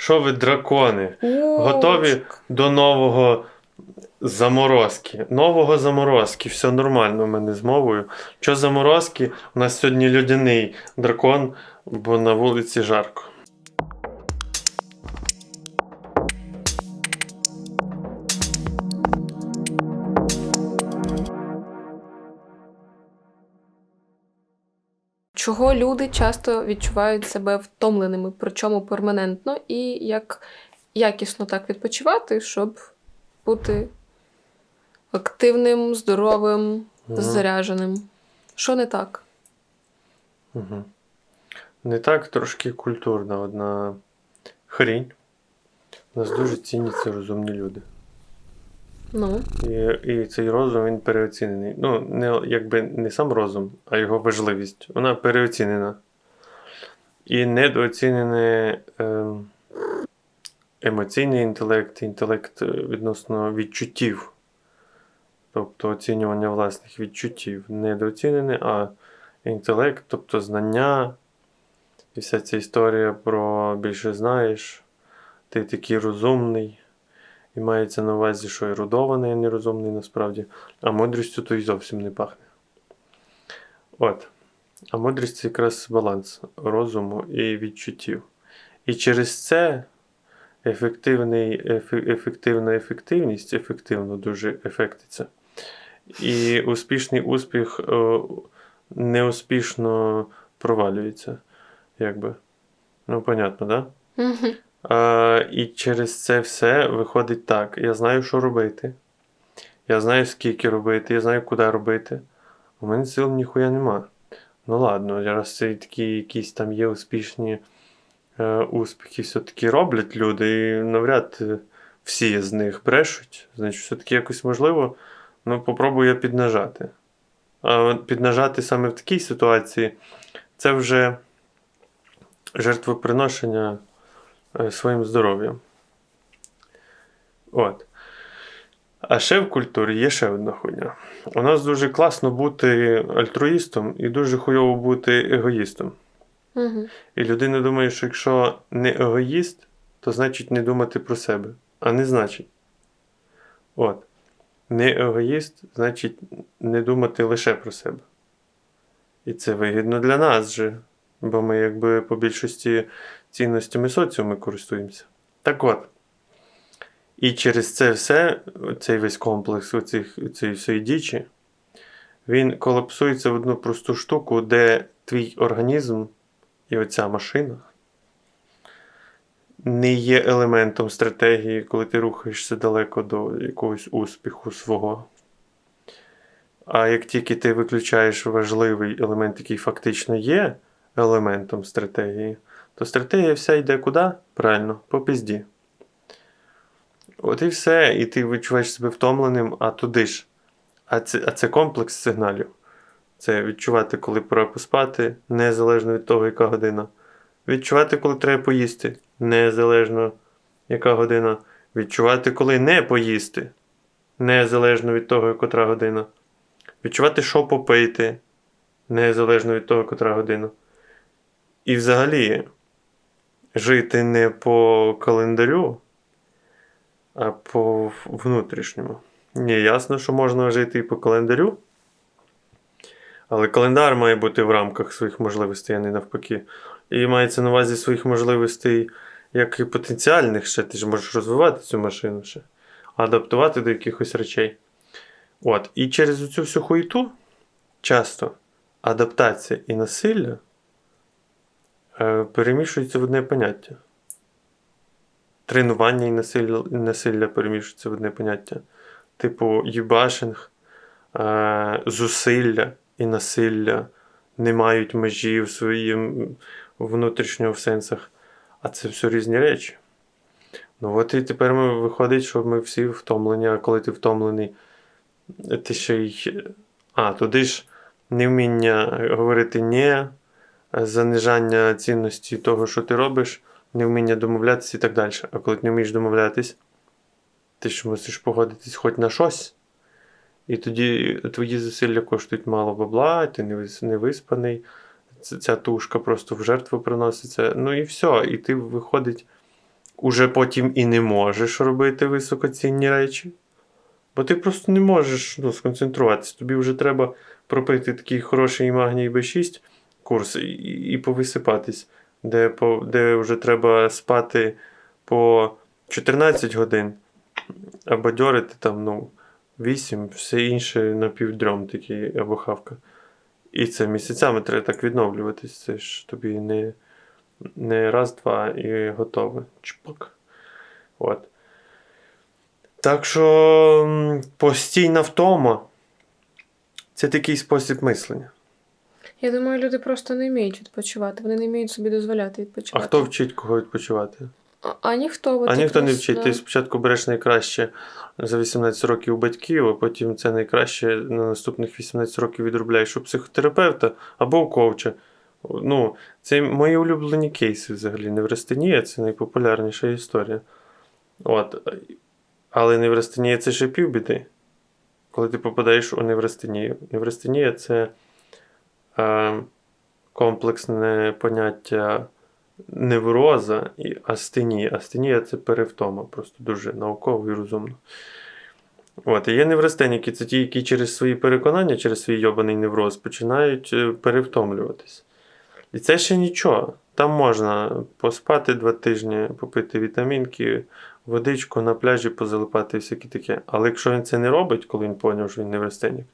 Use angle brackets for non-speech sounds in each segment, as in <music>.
Що ви, дракони? Готові до нового заморозки. Нового заморозки. Все нормально в мене з мовою. Що заморозки? У нас сьогодні людяний дракон, бо на вулиці жарко. Чого люди часто відчувають себе втомленими, причому перманентно, і як якісно так відпочивати, щоб бути активним, здоровим, Мгм. зарядженим. Що не так? Угу. Не так трошки культурна одна хрінь. У нас дуже ціняться розумні люди. Ну, І, і цей розум він переоцінений. Ну, не, якби не сам розум, а його важливість. Вона переоцінена. І недооцінений е, емоційний інтелект, інтелект е, відносно відчуттів. Тобто оцінювання власних відчуттів. Недооцінене, а інтелект, тобто знання. І вся ця історія про більше знаєш, ти такий розумний. І мається на увазі, що ерудований, а не розумний насправді, а мудрістю то й зовсім не пахне. От. А мудрість це якраз баланс розуму і відчуттів. І через це ефективний, ефе- ефективна ефективність ефективно дуже ефектиться. І успішний успіх е, неуспішно провалюється. Якби. Ну, понятно, так? Да? А, і через це все виходить так. Я знаю, що робити. Я знаю, скільки робити, я знаю, куди робити. У мене сил ніхуя нема. Ну ладно, раз це такі якісь там є успішні е, успіхи, все-таки роблять люди, і навряд е, всі з них брешуть. Значить, все-таки якось можливо, ну попробую я піднажати. А піднажати саме в такій ситуації це вже жертвоприношення е, своїм здоров'ям. От. А ще в культурі є ще одна хуйня. У нас дуже класно бути альтруїстом і дуже хуйово бути егоїстом. Мгм. І людина думає, що якщо не егоїст, то значить не думати про себе. А не значить. От. Не егоїст, значить не думати лише про себе. І це вигідно для нас же. Бо ми, якби по більшості цінностями соціуму користуємося. Так от. І через це все, цей весь комплекс оцих, цієї всієї дічі, він колапсується в одну просту штуку, де твій організм і оця машина не є елементом стратегії, коли ти рухаєшся далеко до якогось успіху свого. А як тільки ти виключаєш важливий елемент, який фактично є елементом стратегії, то стратегія вся йде куди? Правильно, по пізді. От і все, і ти відчуваєш себе втомленим, а туди ж. А це, а це комплекс сигналів. Це відчувати, коли пора поспати, незалежно від того, яка година. Відчувати, коли треба поїсти, незалежно яка година. Відчувати, коли не поїсти, незалежно від того, котра година. Відчувати, що попити, незалежно від того, котра година. І взагалі жити не по календарю, а по внутрішньому. Ні, ясно, що можна жити і по календарю. Але календар має бути в рамках своїх можливостей, а не навпаки. І мається на увазі своїх можливостей, як і потенціальних ще. Ти ж можеш розвивати цю машину ще, адаптувати до якихось речей. От. І через цю всю хуйту часто адаптація і насилля перемішуються в одне поняття. Тренування і насилля, насилля перемішуються в одне поняття. Типу, юбашинг, е, зусилля і насилля не мають межі в своїм внутрішньому сенсах. А це все різні речі. Ну от і тепер ми виходить, що ми всі втомлені, а коли ти втомлений, ти ще й. А, туди ж невміння говорити ні, занижання цінності того, що ти робиш, невміння домовлятися і так далі. А коли ти не вмієш домовлятись, ти ж мусиш погодитись хоч на щось. І тоді твої зусилля коштують мало бабла, ти не виспаний, ця тушка просто в жертву приноситься. Ну і все. І ти виходить уже потім і не можеш робити високоцінні речі. Бо ти просто не можеш ну, сконцентруватися. Тобі вже треба пропити такий хороший магній Б6 курс і, і повисипатись, де, по, де вже треба спати по 14 годин, а бадьорити там, ну, 8, все інше напівдрьом такий або хавка. І це місяцями треба так відновлюватись. Це ж тобі не, не раз-два і готове. Чпок. От. Так що постійна втома це такий спосіб мислення. Я думаю, люди просто не вміють відпочивати. Вони не вміють собі дозволяти відпочивати. А хто вчить кого відпочивати? А, а ніхто. А ніхто не вчить. Ти спочатку береш найкраще за 18 років у батьків, а потім це найкраще на наступних 18 років відробляєш у психотерапевта або у коуча. Ну, це мої улюблені кейси взагалі. Неврастенія це найпопулярніша історія. От. Але неврастенія це ще півбіди. Коли ти попадаєш у неврастенію. Неврастенія це комплексне поняття невроза і астенія. Астенія це перевтома, просто дуже науково і розумно. От, і є неврастеніки, це ті, які через свої переконання, через свій йобаний невроз починають е, перевтомлюватись. І це ще нічого. Там можна поспати два тижні, попити вітамінки, водичку на пляжі позалипати і всяке таке. Але якщо він це не робить, коли він поняв, що він неврастенік,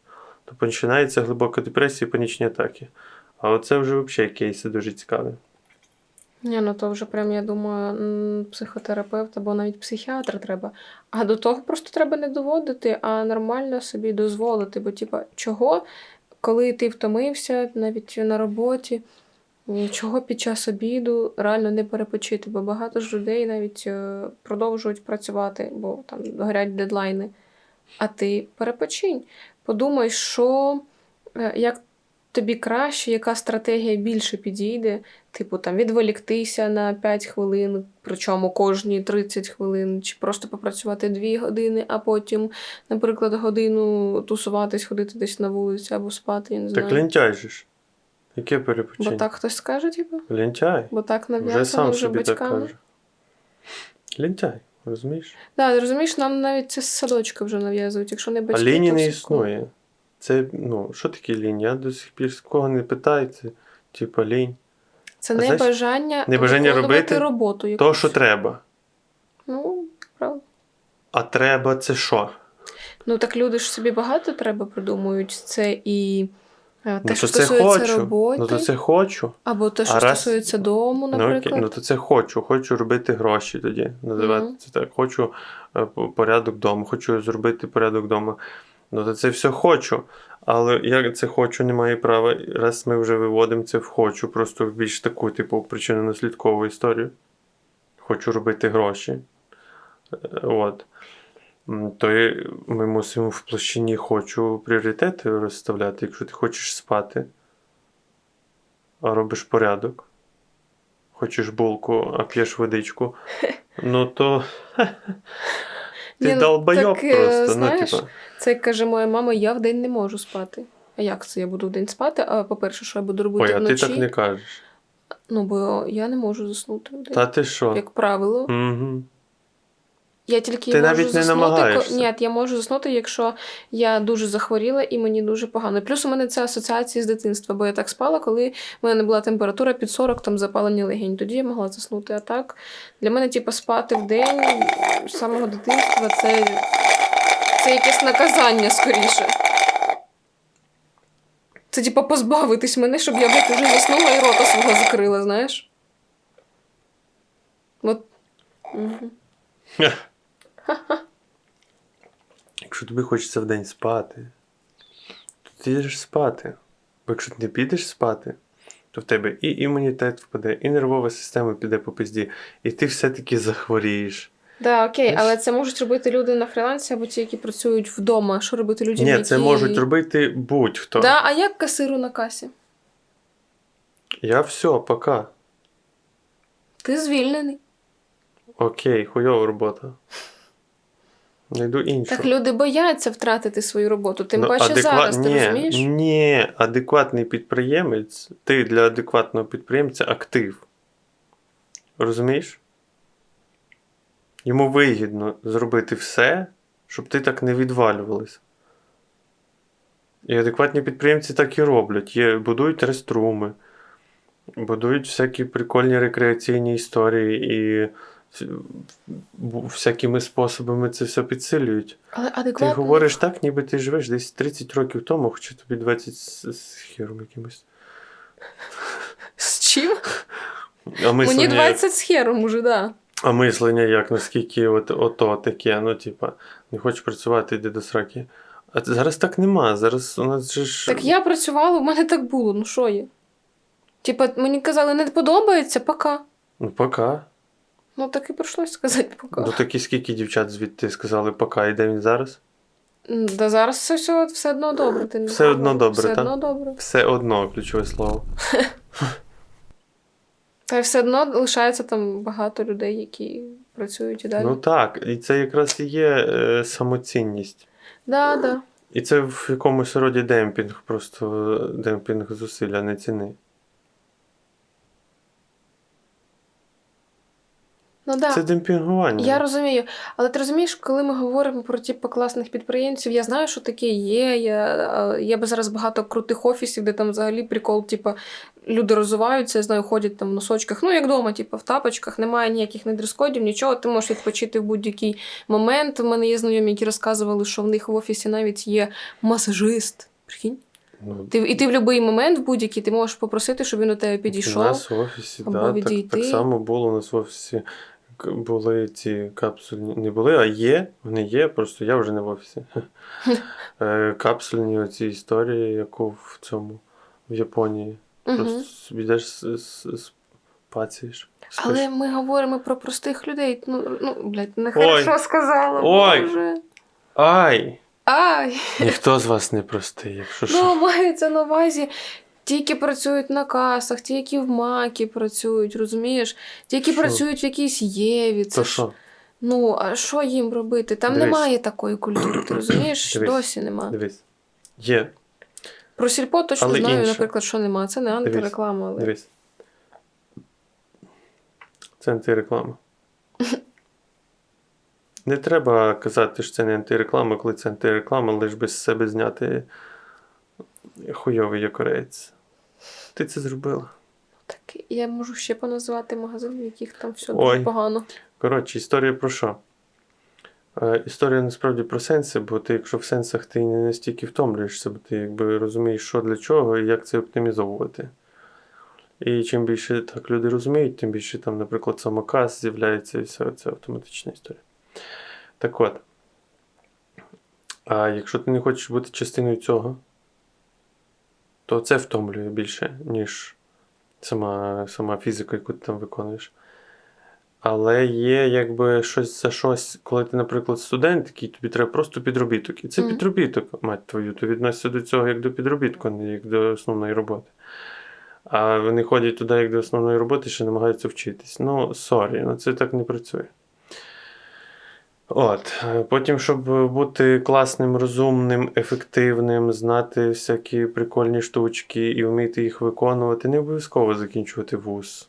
то починається глибока депресія і панічні атаки. А оце вже взагалі кейси дуже цікаві. Ні, ну то вже прям, я думаю, психотерапевт або навіть психіатр треба. А до того просто треба не доводити, а нормально собі дозволити. Бо, типа, чого, коли ти втомився навіть на роботі, чого під час обіду реально не перепочити? Бо багато ж людей навіть е, продовжують працювати, бо там горять дедлайни. А ти перепочинь. Подумай, що е, як тобі краще, яка стратегія більше підійде. Типу, там відволіктися на 5 хвилин, причому кожні 30 хвилин, чи просто попрацювати 2 години, а потім, наприклад, годину тусуватись, ходити десь на вулиці або спати, я не Так знаю. лентяй же ж. Яке Бо так хтось скаже, типу? Лентяй. Бо так Вже нав'язано вже так батьками. каже. Лентяй, розумієш? Да, розумієш, нам навіть це з садочка вже нав'язують, якщо не батьки, а лінії не існує. Це, ну, що таке лінь? Я до сих пір з кого не це типа лінь. Це А небажання, небажання робити роботу. То, що треба. Ну, правда. А треба це що? Ну так люди ж собі багато треба придумують. Це і те, ну, що то це стосується хочу. роботи, Ну то це хочу. або те, що А раз- стосується дому, Ну, наприклад. ну то це хочу. Хочу робити гроші тоді. Називати це так. Хочу е, порядок вдома, хочу зробити порядок вдома. Ну то це все хочу. Але я це хочу, не маю права. Раз ми вже виводимо це в хочу, просто в більш таку, типу, причинно-наслідкову історію. Хочу робити гроші. Е, От. То ми мусимо в площині хочу пріоритети розставляти. Якщо ти хочеш спати, а робиш порядок, хочеш булку, а п'єш водичку, <laughs> ну то <laughs> ти ну, долбойоб так, е, просто. знаєш, ну, типа, Це як каже моя мама, я вдень не можу спати. А як це я буду вдень спати? А по-перше, що я буду робити ой, а ти так не кажеш. Ну, бо я не можу заснути вдень. Та ти що? Як правило. Угу. Я тільки Ти можу навіть не заснути. намагаєшся. Ко... Ні, я можу заснути, якщо я дуже захворіла і мені дуже погано. Плюс у мене це асоціації з дитинства, бо я так спала, коли в мене була температура під 40, там запалення легень. Тоді я могла заснути. А так для мене, типу, спати в день з самого дитинства це, це якесь наказання скоріше. Це, типу, позбавитись мене, щоб я блядь, вже заснула і рота свого закрила, знаєш? От. Угу. <laughs> Якщо тобі хочеться вдень спати, то ти йдеш спати. Бо якщо ти не підеш спати, то в тебе і імунітет впаде, і нервова система піде по пизді, і ти все-таки захворієш. Да, окей, Знаєш? але це можуть робити люди на фрілансі або ті, які працюють вдома. Що робити людям? Ні, які... це можуть робити будь-хто. Да, а як касиру на касі? Я все, пока. Ти звільнений. Окей, хуйова робота. Найду іншу. Так люди бояться втратити свою роботу. Тим Ну, паче адеква- зараз, ти ні, розумієш? Ні, адекватний підприємець, ти для адекватного підприємця актив. Розумієш? Йому вигідно зробити все, щоб ти так не відвалювалась. І адекватні підприємці так і роблять. Є, будують реструми, будують всякі прикольні рекреаційні історії і всякими способами це все підсилюють. Але Ти говориш так, ніби ти живеш десь 30 років тому, хоча тобі 20 з, з хером якимось. З чим? А мислення, Мені 20 з хером уже, да. а мислення як, наскільки от, ото таке, ну, типа, не хочеш працювати, йди до сраки. А зараз так нема. Зараз у нас же ж. Так я працювала, у мене так було, ну що є? Типа, мені казали, не подобається, пока. Ну, пока. Ну так і прийшлось сказати <laughs> пока. Ну такі скільки дівчат звідти сказали пока, і де він зараз? Да зараз все, все, все одно добре. Ти не Все одно добре, Все так? одно добре. Все одно ключове слово. <laughs> Та й все одно лишається там багато людей, які працюють і далі. Ну так, і це якраз і є е, самоцінність. Да, да. І це в якомусь роді демпінг, просто е, демпінг зусиль, а не ціни. Ну да. Це демпінгування. Я розумію, але ти розумієш, коли ми говоримо про типу класних підприємців, я знаю, що таке є. Я, є би зараз багато крутих офісів, де там взагалі прикол, типу, люди розвиваються, я знаю, ходять там в носочках, ну як вдома, типу, в тапочках, немає ніяких не дрес-кодів, нічого. Ти можеш відпочити в будь-який момент. У мене є знайомі, які розказували, що в них в офісі навіть є масажист. Прикинь? Ну, Ти, і ти в будь-який момент, в будь-який, ти можеш попросити, щоб він до тебе підійшов. У нас в офісі, або да, так, так само було. У нас в офісі були ці капсульні, не були, а є, вони є, просто я вже не в офісі. <laughs> Е, Капсульні оці історії, яку в цьому, в Японії. Просто собі йдеш спиш. Але ми говоримо про простих людей. Ну, ну блядь, не Ой. хорошо сказала. Ой. Боже. Ай! Ай! Ніхто з вас не простий, якщо що. Ну, мається на увазі. Ті, які працюють на касах, ті, які в макі працюють, розумієш? Ті, які Що? працюють в якійсь єві. Це ж- що? Ну, а що їм робити? Там Дивись. немає такої культури, ти розумієш? Дивись. Досі нема. Дивись. Є, Про сільпо точно Але знаю, інше. наприклад, що нема. Це не антиреклама, але. дивись. Це антиреклама. <laughs> Не треба казати, що це не антиреклама, коли це антиреклама, лиш би з себе зняти хуйовий якорець. Ти це зробила. Так, я можу ще поназвати магазини, в яких там все Ой. дуже погано. Коротше, історія про що? Е, історія насправді про сенси, бо ти, якщо в сенсах ти не настільки втомлюєшся, бо ти якби розумієш, що для чого і як це оптимізовувати. І чим більше так люди розуміють, тим більше там, наприклад, самоказ з'являється і вся ця автоматична історія. Так от. А якщо ти не хочеш бути частиною цього, то це втомлює більше, ніж сама, сама фізика, яку ти там виконуєш. Але є якби щось за щось, коли ти, наприклад, студент, який тобі треба просто підробіток. І це Мгм. підробіток, мать твою, то відноситься до цього як до підробітку, а не як до основної роботи. А вони ходять туди як до основної роботи, ще намагаються вчитись. Ну, сорі, ну це так не працює. От. е, Потім, щоб бути класним, розумним, ефективним, знати всякі прикольні штучки і вміти їх виконувати, не обов'язково закінчувати вуз.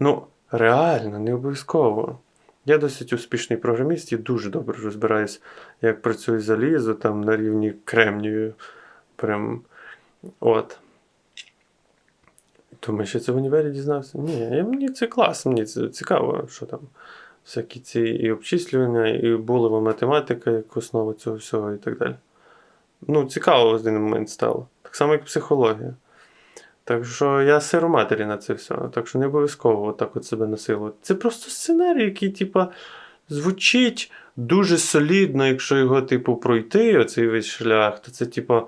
Ну, реально, не обов'язково. Я досить успішний програміст і дуже добре розбираюсь, як працює залізо там на рівні кремнію. Прям от. Думаю, що це в універі дізнався? Ні, мені це клас, мені це цікаво, що там. Всякі ці і обчислювання, і булева математика, як основа цього всього і так далі. Ну, цікаво в один момент стало. Так само, як психологія. Так що я сиру матері на це все. Так що не обов'язково так от себе насилувати. Це просто сценарій, який, типа, звучить дуже солідно, якщо його, типу, пройти, оцей весь шлях, то це, типа,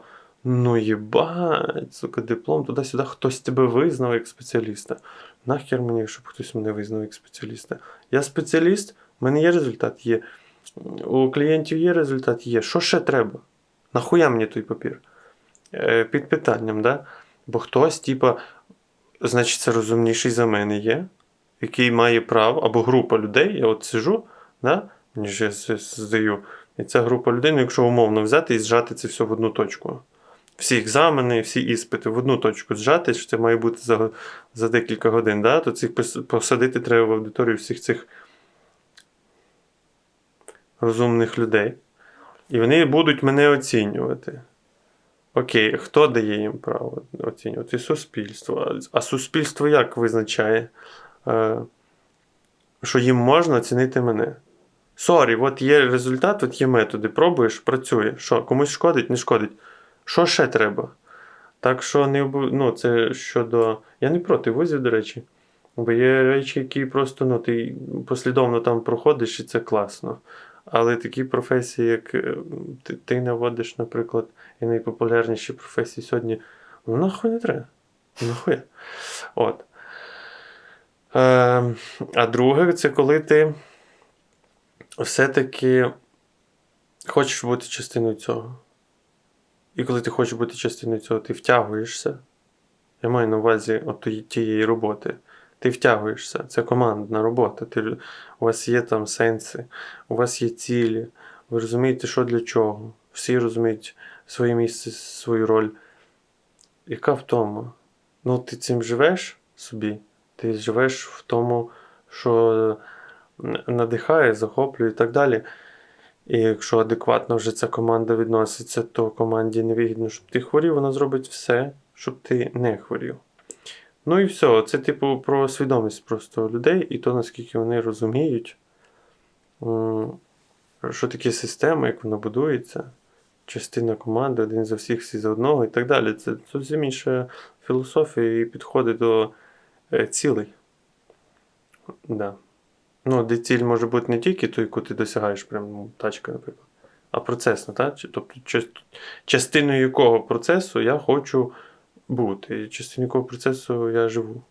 ну єбать, сука, диплом, туди-сюди хтось тебе визнав як спеціаліста. Нахер мені, щоб хтось мене визнав як спеціаліста. Я спеціаліст, в мене є результат, є. У клієнтів є результат, є. Що ще треба? Нахуя мені той папір? Е, під питанням, да? Бо хтось, типа, значить, це розумніший за мене є, який має право, або група людей, я от сижу, да? мені ж я здаю. І ця група людей, ну, якщо умовно взяти і зжати це все в одну точку. Всі екзамени, всі іспити в одну точку зжати, що це має бути за, за декілька годин, да? то цих посадити треба в аудиторію всіх цих розумних людей. І вони будуть мене оцінювати. Окей, хто дає їм право оцінювати? Суспільство. А- суспільство як визначає, е, що їм можна оцінити мене? Сорі, от є результат, от є методи. Пробуєш, працює. Що, комусь шкодить, не шкодить. Що ще треба? Так що не обов- ну, це щодо. Я не проти вузів, до речі. Бо є речі, які просто ну, ти послідовно там проходиш, і це класно. Але такі професії, як е, ти, ти наводиш, наприклад, і найпопулярніші професії сьогодні, ну нахуй не треба. Нахуя. От. Е, а друге, це коли ти все-таки хочеш бути частиною цього. І коли ти хочеш бути частиною цього, ти втягуєшся. Я маю на увазі от тієї роботи. Ти втягуєшся. Це командна робота. Ти, у вас є там сенси, у вас є цілі. Ви розумієте, що для чого. Всі розуміють своє місце, свою роль. Яка в тому? Ну, ти цим живеш собі. Ти живеш в тому, що надихає, захоплює і так далі. І якщо адекватно вже ця команда відноситься, то команді не вигідно, щоб ти хворів, вона зробить все, щоб ти не хворів. Ну і все. Це, типу, про свідомість просто людей і то, наскільки вони розуміють, що таке система, як вона будується, частина команди, один за всіх, всі за одного і так далі. Це зовсім інша філософія і підходи до е, цілей. Да. Ну, де ціль може бути не тільки ту, яку ти досягаєш, прям ну, тачка, наприклад, а процесна, так? Тобто, частиною якого процесу я хочу бути, і частиною якого процесу я живу.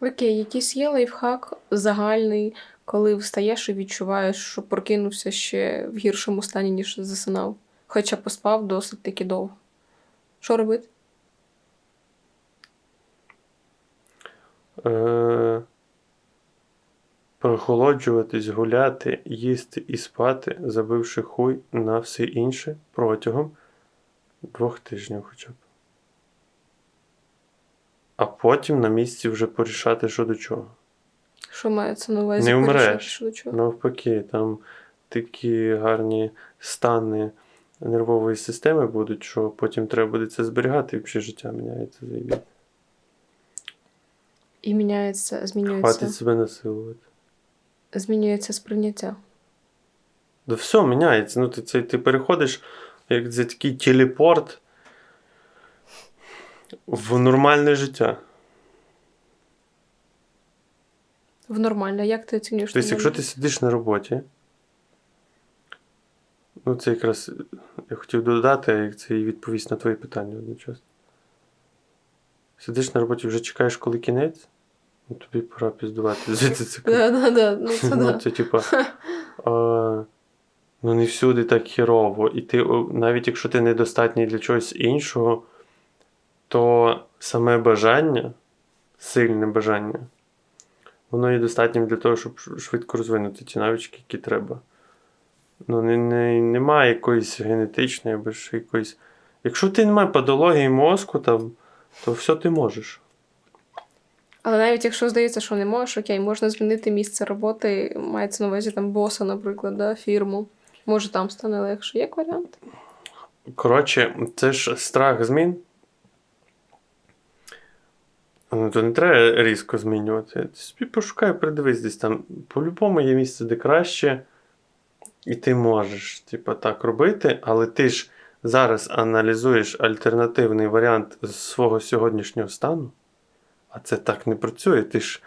Окей, якийсь є лайфхак загальний, коли встаєш і відчуваєш, що прокинувся ще в гіршому стані, ніж засинав. Хоча поспав досить таки довго. Що робити? Е- прохолоджуватись, гуляти, їсти і спати, забивши хуй на все інше протягом двох тижнів хоча б. А потім на місці вже порішати, що до чого. Що мається на увазі? Не вмреш. що до чого? Навпаки, там такі гарні стани нервової системи будуть, що потім треба буде це зберігати, і взагалі життя міняється заїбіть. І міняється, змінюється, Хватить себе насилувати. Змінюється сприйняття. Да все міняється. Ну, ти, це, ти переходиш як за такий телепорт в нормальне життя. В нормально. Як ти оцінюєш? Тобто, якщо ти сидиш на роботі, ну це якраз я хотів додати, як це і відповість на твоє питання одночасно. Сидиш на роботі, вже чекаєш, коли кінець, тобі пора піздувати. Звідси це Да, да, да. Ну, це Ну, це типа. Ну, не всюди так хірово. І ти, навіть якщо ти недостатній для чогось іншого, то саме бажання, сильне бажання, воно є достатнім для того, щоб швидко розвинути ті навички, які треба. Ну, не, не, немає якоїсь генетичної або ще якоїсь. Якщо ти не маєш патології мозку, там, то все ти можеш. Але навіть якщо здається, що не можеш, окей, можна змінити місце роботи, мається на увазі там боса, наприклад, да, фірму. Може, там стане легше. Як варіант? Коротше, це ж страх змін. Ну, то не треба різко змінювати. Ти собі пошукай, придивись десь там. По-любому є місце, де краще, і ти можеш, типа, так робити, але ти ж зараз аналізуєш альтернативний варіант свого сьогоднішнього стану, а це так не працює. Ти ж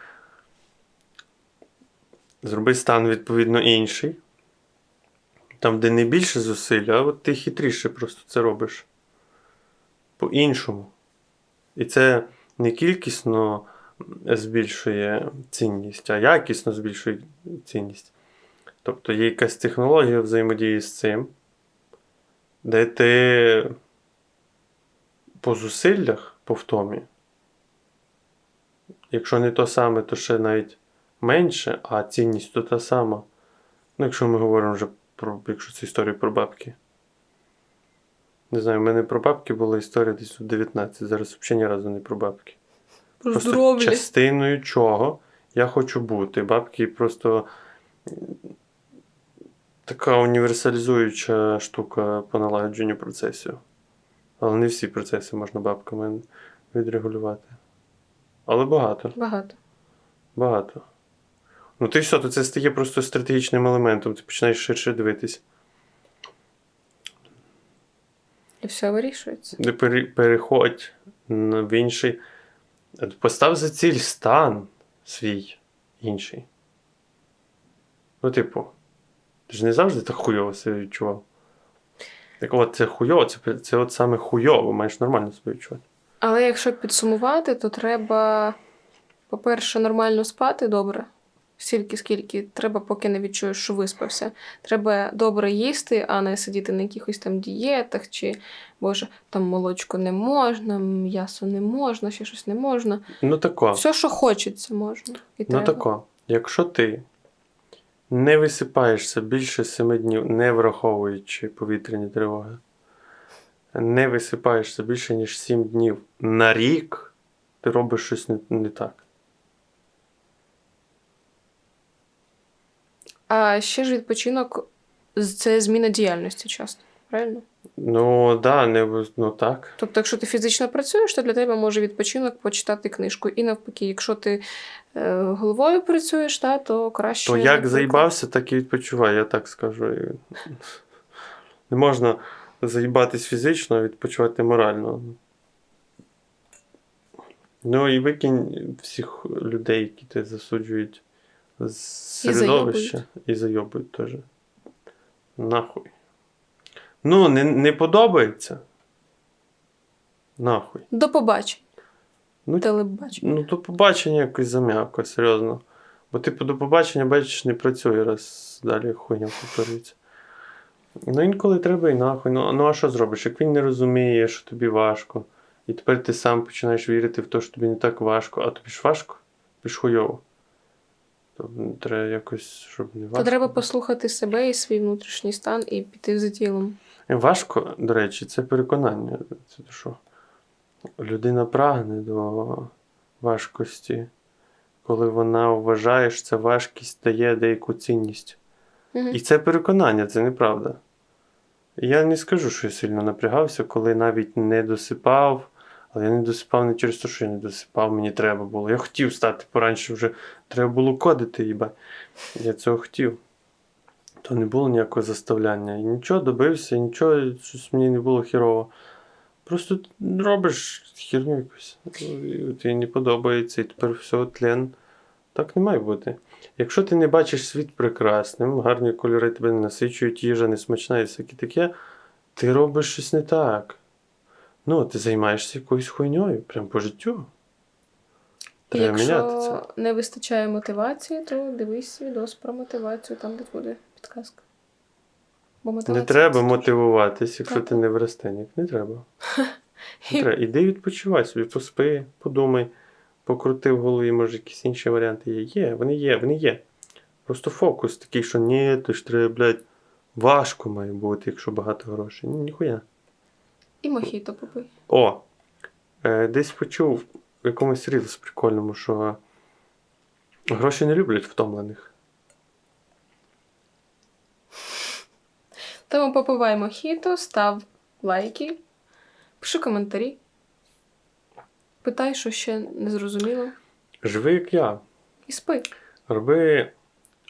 зроби стан відповідно інший. Там, де не більше зусиль, а от ти хитріше просто це робиш. По-іншому. І це не кількісно збільшує цінність, а якісно збільшує цінність. Тобто є якась технологія взаємодії з цим, де ти по зусиллях, по втомі, якщо не то саме, то ще навіть менше, а цінність то та сама. Ну, якщо ми говоримо вже про, якщо це історія про бабки. Не знаю, в мене про бабки була історія десь у 19, зараз взагалі ні разу не про бабки. Про Просто здоров'я. частиною чого я хочу бути. Бабки просто така універсалізуюча штука по налагодженню процесів. Але не всі процеси можна бабками відрегулювати. Але багато. Багато. Багато. Ну, ти все, то це стає просто стратегічним елементом, ти починаєш ширше дивитись. І все вирішується. Не переходь в інший. Постав за ціль стан свій інший. Ну, типу, ти ж не завжди так хуйово себе відчував. Так от це хуйово, це, це от саме хуйово, маєш нормально себе відчувати. Але якщо підсумувати, то треба, по-перше, нормально спати добре. Стільки, скільки треба, поки не відчуєш, що виспався. Треба добре їсти, а не сидіти на якихось там дієтах, чи, боже, там молочко не можна, м'ясо не можна, ще щось не можна. Ну тако. Все, що хочеться, можна. І Ну треба. тако. Якщо ти не висипаєшся більше семи днів, не враховуючи повітряні тривоги, не висипаєшся більше, ніж 7 днів на рік, ти робиш щось не, не так. А ще ж відпочинок це зміна діяльності часто, правильно? Ну, да, не, ну так. Тобто, якщо ти фізично працюєш, то для тебе може відпочинок почитати книжку. І навпаки, якщо ти е, головою працюєш, та, то краще. То як заїбався, так і відпочивай, я так скажу. <laughs> Не можна заїбатись фізично, а відпочивати морально. Ну і викинь всіх людей, які тебе засуджують з середовища і зайобують теж. Нахуй. Ну, не, не подобається. Нахуй. До побачення. Ну, Телебачення. Ну, до побачення якось зам'яко, серйозно. Бо, типу, до побачення, бачиш, не працює, раз далі хуйня повторюється. Ну, інколи треба і нахуй. Ну, ну а що зробиш? Як він не розуміє, що тобі важко, і тепер ти сам починаєш вірити в те, що тобі не так важко, а тобі ж важко, тобі ж хуйово. То треба якось, щоб не важко. То треба послухати себе і свій внутрішній стан і піти за тілом. Важко, до речі, це переконання. Це що людина прагне до важкості, коли вона вважає, що ця важкість дає деяку цінність. Угу. І це переконання, це неправда. Я не скажу, що я сильно напрягався, коли навіть не досипав, але я не досипав не через те, що я не досипав, мені треба було. Я хотів стати пораньше вже, треба було кодити, їба. Я цього хотів. То не було ніякого заставляння. І нічого добився, нічого, щось мені не було хірово. Просто робиш херню якусь. І тобі не подобається, і тепер все тлен. Так не має бути. Якщо ти не бачиш світ прекрасним, гарні кольори тебе не насичують, їжа не смачна і всяке таке, ти робиш щось не так. Ну, ти займаєшся якоюсь хуйньою, прям по життю. Треба міняти якщо це. не вистачає мотивації, то дивись відос про мотивацію, там де буде підказка. Бо Не треба це мотивуватись, якщо Так. ти не виростенник. Не треба. <laughs> Не треба. Іди відпочивай собі, поспи, подумай, покрути в голові, може, якісь інші варіанти є. Є, вони є, вони є. Просто фокус такий, що ні, то ж треба, блядь, важко має бути, якщо багато грошей. Ні, ніхуя. І мохіто попий. О! Е, десь почув в якомусь рілс прикольному, що гроші не люблять втомлених. Тому попивай мохіто, став лайки, пиши коментарі. Питай, що ще не зрозуміло. Живи як я. І спи. Роби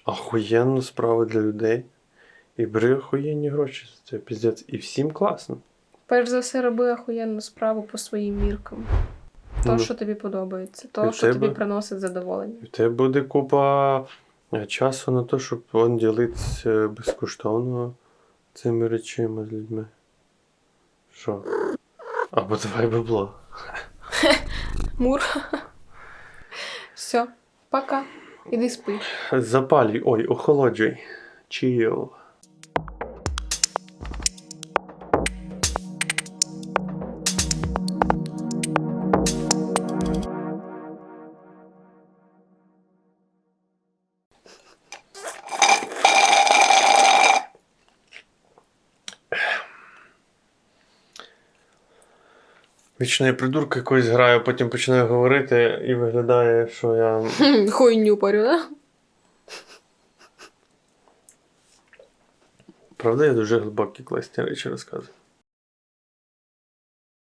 охуєнну справу для людей. І бери охуєнні гроші за це піздець. І всім класно. Перш за все, роби охуєнну справу по своїм міркам. То, Ну. що тобі подобається, то, що тобі приносить задоволення. І в тебе буде купа е, часу на те, щоб он ділитися безкоштовно цими речами з людьми. Що? Або давай бабло. <laughs> Мур. Все, пока. Іди спи. Запалюй, ой, охолоджуй. Чіл. Вічно я придурка якось граю, потім починаю говорити і виглядає, що я. <laughs> Хуйню парю, да? Правда, я дуже глибокі класні речі розказую.